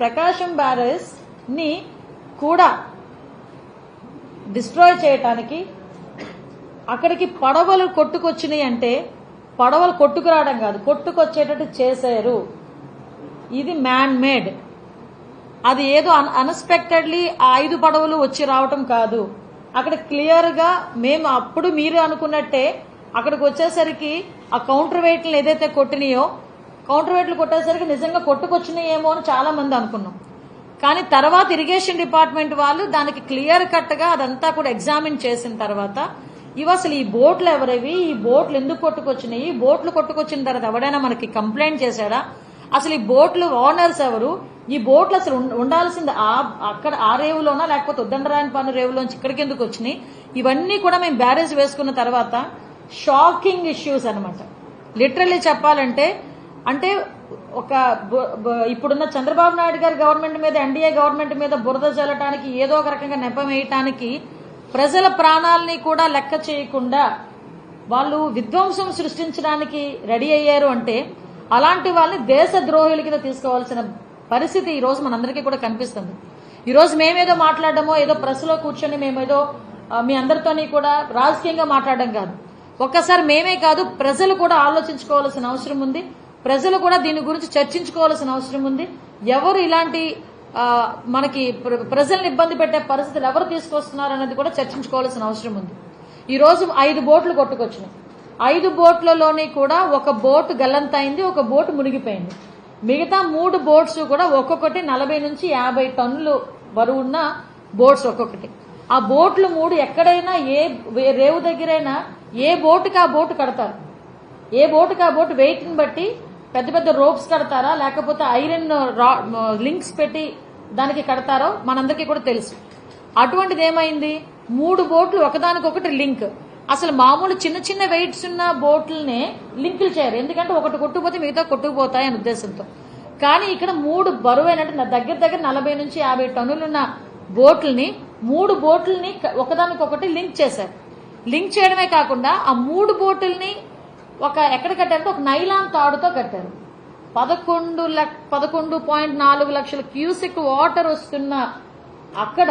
ప్రకాశం బ్యారేజ్ని కూడా డిస్ట్రాయ్ చేయటానికి అక్కడికి పడవలు కొట్టుకొచ్చినాయి అంటే పడవలు కొట్టుకురావడం కాదు కొట్టుకొచ్చేటట్టు చేశారు ఇది మ్యాన్ మేడ్ అది ఏదో అన్ఎక్స్పెక్టెడ్లీ ఆ ఐదు పడవలు వచ్చి రావటం కాదు. అక్కడ క్లియర్గా మేము అప్పుడు మీరు అనుకున్నట్టే అక్కడికి వచ్చేసరికి ఆ కౌంటర్ వెయిట్లు ఏదైతే కొట్టినాయో కౌంటర్ వెయిట్లు కొట్టేసరికి నిజంగా కొట్టుకొచ్చినాయేమో అని చాలా మంది అనుకున్నాం. కానీ తర్వాత ఇరిగేషన్ డిపార్ట్మెంట్ వాళ్ళు దానికి క్లియర్ కట్గా అదంతా కూడా ఎగ్జామిన్ చేసిన తర్వాత ఇవి అసలు ఈ బోట్లు ఎవరవి? ఈ బోట్లు ఎందుకు కొట్టుకొచ్చినాయి? ఈ బోట్లు కొట్టుకొచ్చిన తర్వాత ఎవడైనా మనకి కంప్లైంట్ చేశాడా? అసలు ఈ బోట్లు ఓనర్స్ ఎవరు? ఈ బోట్లు అసలు ఉండాల్సింది ఆ అక్కడ ఆ రేవులోనా? లేకపోతే ఉద్దండరాయన పన్ను రేవులోంచి ఇక్కడికి ఎందుకు వచ్చినాయి? ఇవన్నీ కూడా మేము బ్యారేజ్ వేసుకున్న తర్వాత షాకింగ్ ఇష్యూస్ అనమాట లిటరల్లీ చెప్పాలంటే అంటే ఒక ఇప్పుడున్న చంద్రబాబు నాయుడు గారి గవర్నమెంట్ మీద ఎన్డీఏ గవర్నమెంట్ మీద బురద జల్లటానికి ఏదో ఒక రకంగా నెపం వేయటానికి ప్రజల ప్రాణాలని కూడా లెక్క చేయకుండా వాళ్ళు విధ్వంసం సృష్టించడానికి రెడీ అయ్యారు అంటే అలాంటి వాళ్ళని దేశ ద్రోహుల కింద తీసుకోవాల్సిన పరిస్థితి ఈ రోజు మనందరికీ కూడా కనిపిస్తుంది. ఈ రోజు మేమేదో మాట్లాడడమో ఏదో ప్రెస్లో కూర్చొని మేమేదో మీ అందరితోని కూడా రాజకీయంగా మాట్లాడడం కాదు. ఒక్కసారి మేమే కాదు ప్రజలు కూడా ఆలోచించుకోవాల్సిన అవసరం ఉంది. ప్రజలు కూడా దీని గురించి చర్చించుకోవాల్సిన అవసరం ఉంది. ఎవరు ఇలాంటి మనకి ప్ర- ప్రజల్ని ఇబ్బంది పెట్టే పరిస్థితులు ఎవరు తీసుకొస్తున్నారు అనేది కూడా చర్చించుకోవాల్సిన అవసరం ఉంది. ఈ రోజు ఐదు బోట్లు కొట్టుకొచ్చినాయి. ఐదు బోట్లలోని కూడా ఒక బోటు గల్లంతైంది ఒక బోటు మునిగిపోయింది. మిగతా మూడు బోట్స్ కూడా ఒక్కొక్కటి నలభై నుంచి యాభై టన్నులు బరువున్న బోట్స్ ఒక్కొక్కటి. ఆ బోట్లు మూడు ఎక్కడైనా ఏ రేవు దగ్గరైనా ఏ బోటుకి ఆ బోటు కడతారు. ఏ బోటుకి ఆ బోటు వెయిట్ని బట్టి పెద్ద పెద్ద రోప్స్ కడతారా? లేకపోతే ఐరన్ uh, uh, లింక్స్ పెట్టి దానికి కడతారో మనందరికీ కూడా తెలుసు. అటువంటిది ఏమైంది మూడు బోట్లు ఒకదానికొకటి లింక్. అసలు మామూలు చిన్న చిన్న వెయిట్స్ ఉన్న బోట్లనే లింకులు చేయరు. ఎందుకంటే ఒకటి కొట్టుకుపోతే మిగతా కొట్టుకుపోతాయి అనే ఉద్దేశంతో. కానీ ఇక్కడ మూడు బరువైనట్టు నా దగ్గర దగ్గర నలభై నుంచి యాభై టన్నులున్న బోట్లని మూడు బోట్లని ఒకదానికొకటి లింక్ చేశారు. లింక్ చేయడమే కాకుండా ఆ మూడు బోటుల్ని ఒక ఎక్కడ కట్టారంటే ఒక నైలాన్ తాడుతో కట్టారు. పదకొండు పదకొండు పాయింట్ నాలుగు లక్షల క్యూసెక్ వాటర్ వస్తున్న అక్కడ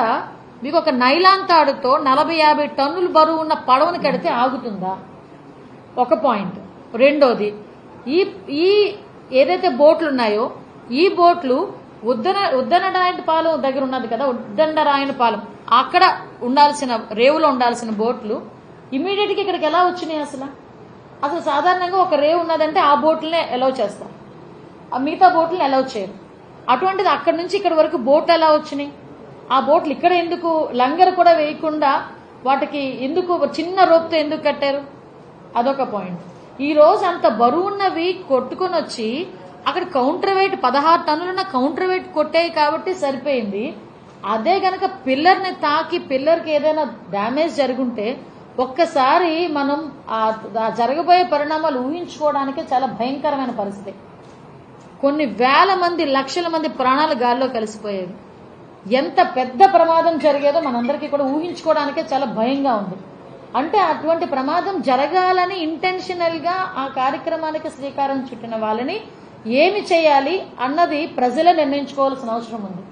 మీకు ఒక నైలాన్ తాడుతో నలభై యాభై టన్నులు బరువు ఉన్న పడవను కడితే ఆగుతుందా? ఒక పాయింట్. రెండోది ఈ ఈ ఏదైతే బోట్లు ఉన్నాయో ఈ బోట్లు ఉద్దన ఉద్దనరాయణ పాలెం దగ్గర ఉన్నది కదా ఉద్దండరాయణ పాలెం. అక్కడ ఉండాల్సిన రేవులో ఉండాల్సిన బోట్లు ఇమీడియట్గా ఇక్కడికి ఎలా వచ్చినాయి అసలు? అసలు సాధారణంగా ఒక రేవు ఉన్నదంటే ఆ బోట్లనే అలౌ చేస్తాం. ఆ మిగతా బోట్లను అలౌ చేయరు. అటువంటిది అక్కడి నుంచి ఇక్కడ వరకు బోట్లు ఎలా వచ్చినాయి? ఆ బోట్లు ఇక్కడ ఎందుకు? లంగర్ కూడా వేయకుండా వాటికి ఎందుకు చిన్న రోప్తో ఎందుకు కట్టారు? అదొక పాయింట్ ఈ రోజు అంత బరువున్నవి కొట్టుకొని వచ్చి అక్కడ కౌంటర్ వెయిట్ పదహారు టన్నులున్న కౌంటర్ వెయిట్ కొట్టాయి కాబట్టి సరిపోయింది. అదే గనక పిల్లర్ని తాకి పిల్లర్కి ఏదైనా డ్యామేజ్ జరుగుంటే ఒక్కసారి మనం ఆ జరగబోయే పరిణామాలు ఊహించుకోవడానికే చాలా భయంకరమైన పరిస్థితి. కొన్ని వేల మంది లక్షల మంది ప్రాణాలు గాల్లో కలిసిపోయేవి. ఎంత పెద్ద ప్రమాదం జరిగేదో మనందరికీ కూడా ఊహించుకోవడానికే చాలా భయంగా ఉంది. అంటే అటువంటి ప్రమాదం జరగాలని ఇంటెన్షనల్గా ఆ కార్యక్రమానికి శ్రీకారం చుట్టిన వాళ్ళని ఏమి చేయాలి అన్నది ప్రజలే నిర్ణయించుకోవాల్సిన అవసరం ఉంది.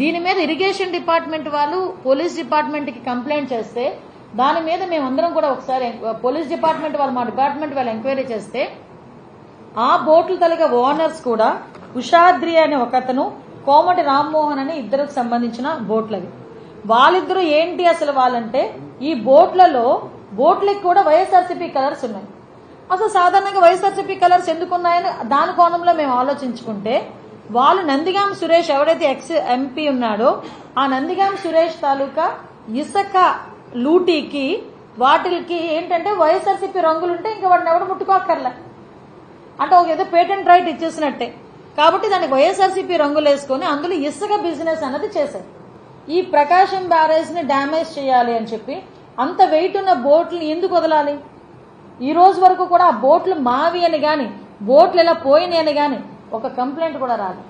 దీని మీద ఇరిగేషన్ డిపార్ట్మెంట్ వాళ్ళు పోలీస్ డిపార్ట్మెంట్కి కంప్లైంట్ చేస్తే దాని మీద మేమందరం కూడా ఒకసారి పోలీస్ డిపార్ట్మెంట్ వాళ్ళు మా డిపార్ట్మెంట్ వాళ్ళు ఎంక్వైరీ చేస్తే ఆ బోట్లు తలిగే ఓనర్స్ కూడా ఉషాద్రి అనే ఒకతను కోమటి రామ్మోహన్ అనే ఇద్దరికి సంబంధించిన బోట్లవి. వాళ్ళిద్దరూ ఏంటి అసలు వాళ్ళంటే ఈ బోట్లలో బోట్లకి కూడా వైఎస్ఆర్సీపీ కలర్స్ ఉన్నాయి. అసలు సాధారణంగా వైఎస్ఆర్సీపీ కలర్స్ ఎందుకున్నాయని దాని కోణంలో మేము ఆలోచించుకుంటే వాళ్ళు నందిగాం సురేష్ ఎవరైతే ఎక్స్ ఎంపీ ఉన్నాడో ఆ నందిగాం సురేష్ తాలూకా ఇసుక లూటీకి వాటికి ఏంటంటే వైఎస్ఆర్సీపీ రంగులుంటే ఇంకా వాడిని ఎవడు ముట్టుకోక్కర్లే. అంటే ఒక ఏదో పేటెంట్ రైట్ ఇచ్చేసినట్టే. కాబట్టి దానికి వైఎస్ఆర్సీపీ రంగులు వేసుకొని అందులో ఇసుక బిజినెస్ అన్నది చేశారు. ఈ ప్రకాశం బ్యారేజ్ని డ్యామేజ్ చేయాలి అని చెప్పి అంత వెయిట్ ఉన్న బోట్లు ఎందుకు వదలాలి? ఈ రోజు వరకు కూడా ఆ బోట్లు మావి అని కానీ బోట్లు ఇలా పోయినాయి అని కానీ ఒక కంప్లైంట్ కూడా రాదు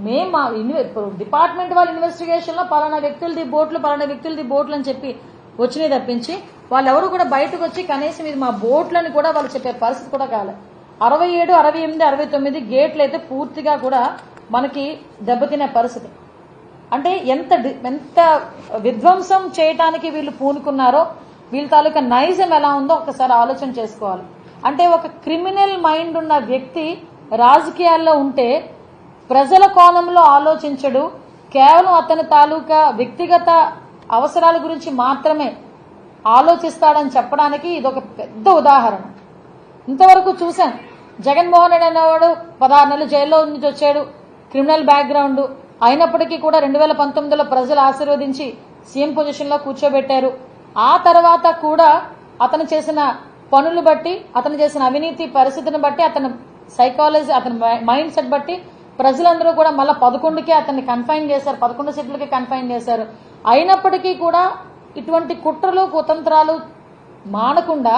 మేము మా ఇన్వె- ఇప్పుడు డిపార్ట్మెంట్ వాళ్ళ ఇన్వెస్టిగేషన్లో పలానా వ్యక్తులది బోట్లు పలానా వ్యక్తులది బోట్లు అని చెప్పి వచ్చినాయి తప్పించి వాళ్ళెవరు కూడా బయటకు వచ్చి కనీసం ఇది మా బోట్లని కూడా వాళ్ళు చెప్పే పరిస్థితి కూడా కాలే. అరవై ఏడు అరవై ఎనిమిది అరవై తొమ్మిది గేట్లు అయితే పూర్తిగా కూడా మనకి దెబ్బతినే పరిస్థితి. అంటే ఎంత ఎంత విధ్వంసం చేయటానికి వీళ్ళు పూనుకున్నారో వీళ్ళ తాలూకా నైజం ఎలా ఉందో ఒకసారి ఆలోచన చేసుకోవాలి. అంటే ఒక క్రిమినల్ మైండ్ ఉన్న వ్యక్తి రాజకీయాల్లో ఉంటే ప్రజల కోణంలో ఆలోచించడు. కేవలం అతని తాలూకా వ్యక్తిగత అవసరాల గురించి మాత్రమే ఆలోచిస్తాడని చెప్పడానికి ఇది ఒక పెద్ద ఉదాహరణ. ఇంతవరకు చూశాను జగన్మోహన్ రెడ్డి అనేవాడు పదహారు నెలలు జైల్లో నుంచి వచ్చాడు. క్రిమినల్ బ్యాక్గ్రౌండ్ అయినప్పటికీ కూడా రెండు వేల పంతొమ్మిదిలో ప్రజలు ఆశీర్వదించి సీఎం పొజిషన్లో కూర్చోబెట్టారు. ఆ తర్వాత కూడా అతను చేసిన పనులు బట్టి అతను చేసిన అవినీతి పరిస్థితిని బట్టి అతని సైకాలజీ అతని మైండ్ సెట్ బట్టి ప్రజలందరూ కూడా మళ్ళీ పదకొండుకే అతన్ని కన్ఫైన్ చేశారు పదకొండు సీట్లకే కన్ఫైన్ చేశారు. అయినప్పటికీ కూడా ఇటువంటి కుట్రలు కుతంత్రాలు మానకుండా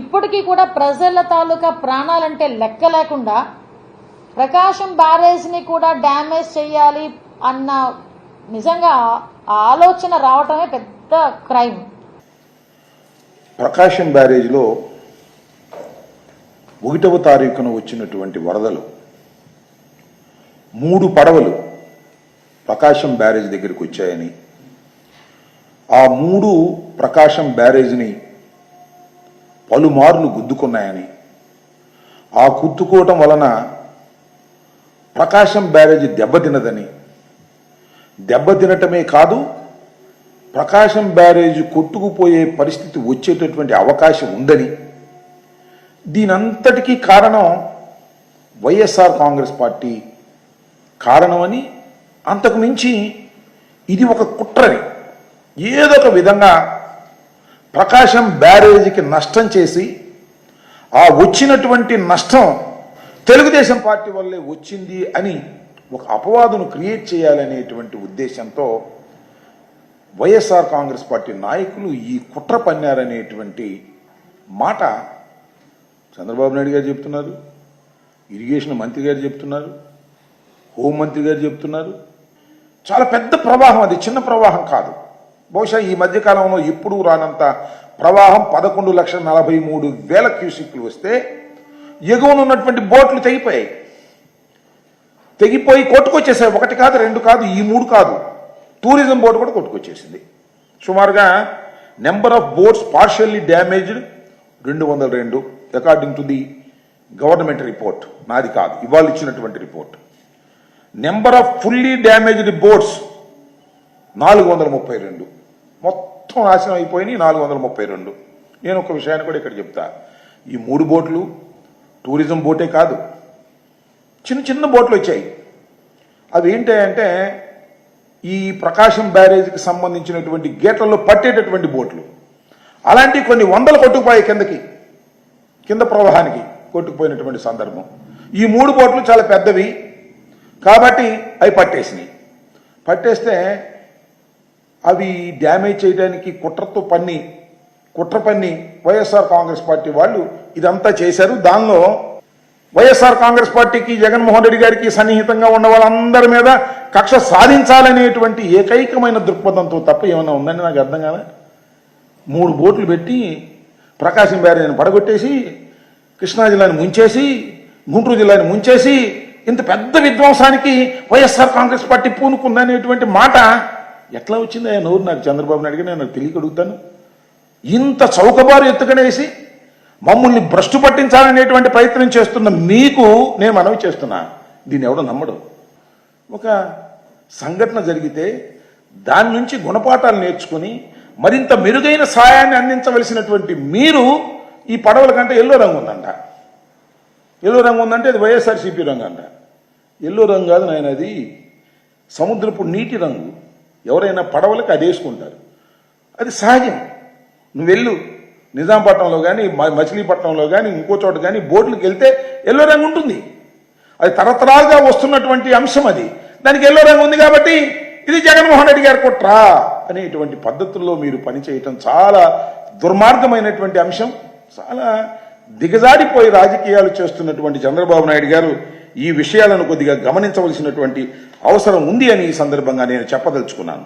ఇప్పటికీ కూడా ప్రజల తాలూకా ప్రాణాలంటే లెక్క లేకుండా ప్రకాశం బ్యారేజ్ని కూడా డ్యామేజ్ చేయాలి అన్న నిజంగా ఆలోచన రావటమే పెద్ద క్రైమ్. ప్రకాశం బ్యారేజ్లో ఒకటవ తారీఖున వచ్చినటువంటి వరదలు మూడు పడవలు ప్రకాశం బ్యారేజ్ దగ్గరికి వచ్చాయని. ఆ మూడు ప్రకాశం బ్యారేజ్ని పలుమార్లు గుద్దుకున్నాయని. ఆ గుద్దుకోవటం వలన ప్రకాశం బ్యారేజ్ దెబ్బతినదని దెబ్బతినటమే కాదు ప్రకాశం బ్యారేజ్ కొట్టుకుపోయే పరిస్థితి వచ్చేటటువంటి అవకాశం ఉందని. దీనంతటికీ కారణం వైఎస్ఆర్ కాంగ్రెస్ పార్టీ కారణమని అంతకు మించి ఇది ఒక కుట్రని. ఏదో ఒక విధంగా ప్రకాశం బ్యారేజీకి నష్టం చేసి ఆ వచ్చినటువంటి నష్టం తెలుగుదేశం పార్టీ వల్లే వచ్చింది అని ఒక అపవాదును క్రియేట్ చేయాలనేటువంటి ఉద్దేశంతో వైఎస్ఆర్ కాంగ్రెస్ పార్టీ నాయకులు ఈ కుట్ర పన్నారనేటువంటి మాట చంద్రబాబు నాయుడు గారు చెప్తున్నారు ఇరిగేషన్ మంత్రి గారు చెప్తున్నారు హోంమంత్రి గారు చెప్తున్నారు. చాలా పెద్ద ప్రవాహం అది చిన్న ప్రవాహం కాదు. బహుశా ఈ మధ్యకాలంలో ఎప్పుడూ రానంత ప్రవాహం పదకొండు లక్షల నలభై మూడు వేల క్యూసిక్లు వస్తే ఎగువనున్నటువంటి బోట్లు తెగిపోయాయి. తెగిపోయి కొట్టుకొచ్చేసాయి. ఒకటి కాదు రెండు కాదు ఈ మూడు కాదు. టూరిజం బోర్డు కూడా కొట్టుకొచ్చేసింది. సుమారుగా number of boats partially damaged రెండు వందల రెండు according to the government report. నాది కాదు ఇవాళ ఇచ్చినటువంటి report. Number of fully damaged boats నాలుగు వందల ముప్పై రెండు. మొత్తం నాశనం అయిపోయినాయి నాలుగు వందల ముప్పై రెండు. నేను ఒక విషయాన్ని కూడా ఇక్కడ చెప్తా. ఈ మూడు బోట్లు టూరిజం బోటే కాదు. చిన్న చిన్న బోట్లు వచ్చాయి. అవి ఏంటంటే ఈ ప్రకాశం బ్యారేజ్కి సంబంధించినటువంటి గేట్లలో పట్టేటటువంటి బోట్లు. అలాంటి కొన్ని వందలు కొట్టుకుపోయాయి కిందకి కింద ప్రవాహానికి కొట్టుకుపోయినటువంటి సందర్భం. ఈ మూడు బోట్లు చాలా పెద్దవి. కాబట్టి అవి పట్టేసినాయి. పట్టేస్తే అవి డ్యామేజ్ చేయడానికి కుట్రతో పన్ని కుట్ర పన్ని వైఎస్ఆర్ కాంగ్రెస్ పార్టీ వాళ్ళు ఇదంతా చేశారు. దానిలో వైఎస్ఆర్ కాంగ్రెస్ పార్టీకి జగన్మోహన్ రెడ్డి గారికి సన్నిహితంగా ఉన్న వాళ్ళందరి మీద కక్ష సాధించాలనేటువంటి ఏకైకమైన దృక్పథంతో తప్ప ఏమైనా ఉందని నాకు అర్థం కాలే. మూడు బోట్లు పెట్టి ప్రకాశం బ్యారేజ్ని పడగొట్టేసి కృష్ణా జిల్లాని ముంచేసి గుంటూరు జిల్లాని ముంచేసి ఇంత పెద్ద విధ్వంసానికి వైఎస్ఆర్ కాంగ్రెస్ పార్టీ పూనుకుందనేటువంటి మాట ఎట్లా వచ్చింది? ఆయన నోరు నాకు చంద్రబాబు నాయుడు నేను తెలియక అడుగుతాను. ఇంత చౌకబారు ఎత్తుకనేసి మమ్మల్ని భ్రష్టు పట్టించాలనేటువంటి ప్రయత్నం చేస్తున్న మీకు నేను మనవి చేస్తున్నా. దీన్ని ఎవడో నమ్మడు. ఒక సంఘటన జరిగితే దాని నుంచి గుణపాఠాలు నేర్చుకుని మరింత మెరుగైన సాయాన్ని అందించవలసినటువంటి మీరు ఈ పడవల కంటే ఎల్లో రంగు ఉందంట. ఎల్లో రంగు ఉందంటే అది వైఎస్ఆర్సీపీ రంగు అంట ఎల్లో రంగు కాదు నాయన అది సముద్రపు నీటి రంగు. ఎవరైనా పడవలకు అది వేసుకుంటారు. అది సహజం. నువ్వు వెళ్ళు. నిజాంపట్నంలో కానీ మచిలీపట్నంలో కానీ ఇంకో చోట కానీ బోట్లకు వెళ్తే ఎల్లో రంగు ఉంటుంది. అది తరతరాలుగా వస్తున్నటువంటి అంశం అది. దానికి ఎల్లో రంగు ఉంది కాబట్టి ఇది జగన్మోహన్ రెడ్డి గారి కుట్రా అనేటువంటి పద్ధతుల్లో మీరు పనిచేయటం చాలా దుర్మార్గమైనటువంటి అంశం. చాలా దిగజారిపోయి రాజకీయాలు చేస్తున్నటువంటి చంద్రబాబు నాయుడు గారు ఈ విషయాలను కొద్దిగా గమనించవలసినటువంటి అవసరం ఉంది అని ఈ సందర్భంగా నేను చెప్పదలుచుకున్నాను.